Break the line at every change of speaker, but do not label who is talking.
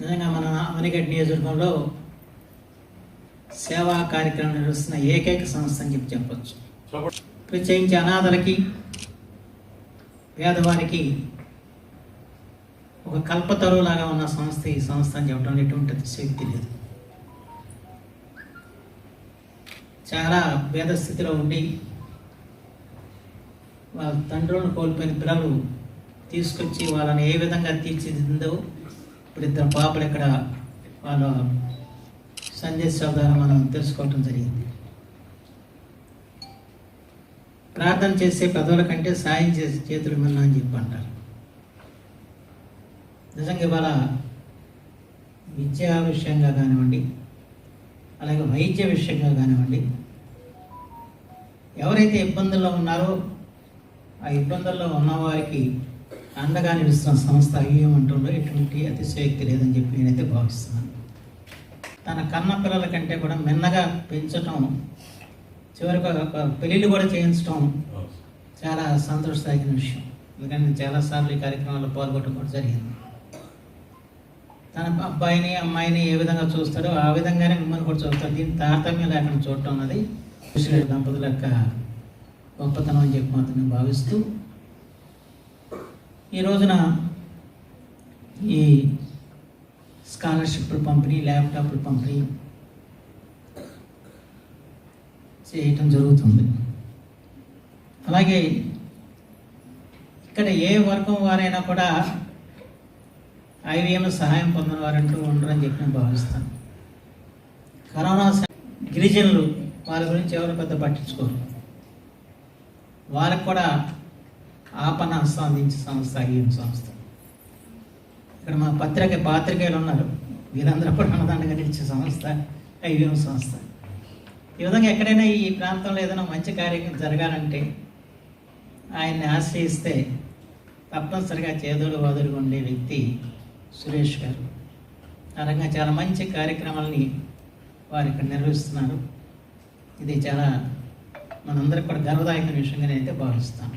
నిజంగా మన అవనిగడ్డ నియోజకవర్గంలో సేవా కార్యక్రమం నిర్వహిస్తున్న ఏకైక సంస్థ అని చెప్పి చెప్పచ్చు. ప్రత్యేకించి అనాథలకి పేదవారికి ఒక కల్పతరువులాగా ఉన్న సంస్థ ఈ సంస్థ అని చెప్పడం ఎటువంటి శక్తి లేదు. చాలా భేద స్థితిలో ఉండి వాళ్ళ తండ్రులను కోల్పోయిన పిల్లలు తీసుకొచ్చి వాళ్ళని ఏ విధంగా తీర్చిదిద్దో ఇప్పుడు ఇద్దరు పాపలు ఇక్కడ వాళ్ళ సందేశాల ద్వారా మనం తెలుసుకోవటం జరిగింది. ప్రార్థన చేసే పెదవుల కంటే సాయం చేసే చేతులు మిన్న అని చెప్పి అంటారు నిజంగా ఇవాళ విద్యా విషయంగా కానివ్వండి అలాగే వైద్య విషయంగా కానివ్వండి ఎవరైతే ఇబ్బందుల్లో ఉన్నారో ఆ ఇబ్బందుల్లో ఉన్నవారికి అండగా నిలుస్తున్న సంస్థ అయ్యేం అంటుండో ఎటువంటి అతిశయోక్తి లేదని చెప్పి నేనైతే భావిస్తున్నాను. తన కన్న పిల్లల కంటే కూడా మిన్నగా పెంచటం చివరికి ఒక పెళ్ళిళ్ళు కూడా చేయించడం చాలా సంతోషదాయకమైన విషయం. ఎందుకంటే నేను చాలాసార్లు ఈ కార్యక్రమాల్లో పాల్గొనడం కూడా జరిగింది. తన అబ్బాయిని అమ్మాయిని ఏ విధంగా చూస్తాడో ఆ విధంగానే మిమ్మల్ని కూడా చూస్తాడు దీన్ని తారతమ్యం లేకుండా చూడటం అన్నది దంపతుల యొక్క గొప్పతనం అని చెప్పి మాత్రం భావిస్తూ ఈ రోజున ఈ స్కాలర్షిప్లు పంపిణీ ల్యాప్టాప్లు పంపిణీ చేయటం జరుగుతుంది. అలాగే ఇక్కడ ఏ వర్గం వారైనా కూడా ఐవీఎం సహాయం పొందిన వారంటూ ఉండరని చెప్పి నేను భావిస్తాను. కరోనా గిరిజనులు వారి గురించి ఎవరు పెద్ద పట్టించుకోరు. వారికి కూడా ఆపణ అందించే సంస్థ ఈ సంస్థ. ఇక్కడ మా పత్రిక పాత్రికేయులు ఉన్నారు. వీరందరూ కూడా అన్నదండగా నిలిచే సంస్థ ఐవీఎం సంస్థ. ఈ విధంగా ఎక్కడైనా ఈ ప్రాంతంలో ఏదైనా మంచి కార్యక్రమం జరగాలంటే ఆయన్ని ఆశ్రయిస్తే తప్పనిసరిగా చేదోడు వదులు ఉండే వ్యక్తి సురేష్ గారు. ఆ రకంగా చాలా మంచి కార్యక్రమాలని వారు ఇక్కడ నిర్వహిస్తున్నారు. ఇది చాలా మనందరికి కూడా గర్వదాయకమైన విషయంగా నేనైతే భావిస్తాను.